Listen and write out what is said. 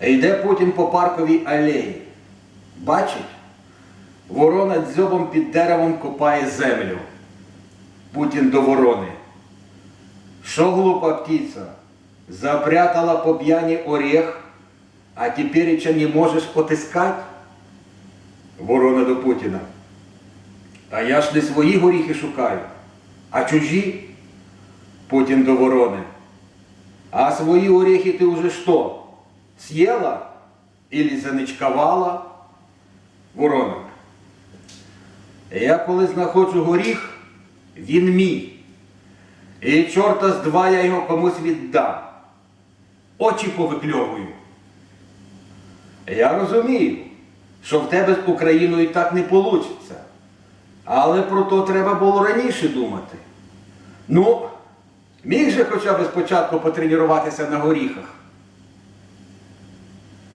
Йде Путін по парковій алеї. Бачить? Ворона дзьобом під деревом копає землю. Путін до ворони. Що глупа птиця? Запрятала по п'яні орех, а тепереча не можеш отискать? Ворона до Путіна. Та я ж не свої горіхи шукаю, а чужі. Путін до ворони. А свої орехи ти уже що? Съела? Или заничкувала? Ворона. Я коли знаходжу горіх, він мій. І чорта з два я його комусь віддам. Очі повикльовую. Я розумію, що в тебе з Україною так не вийде. Але про то треба було раніше думати. Ну, міг же хоча б спочатку потренуватися на горіхах.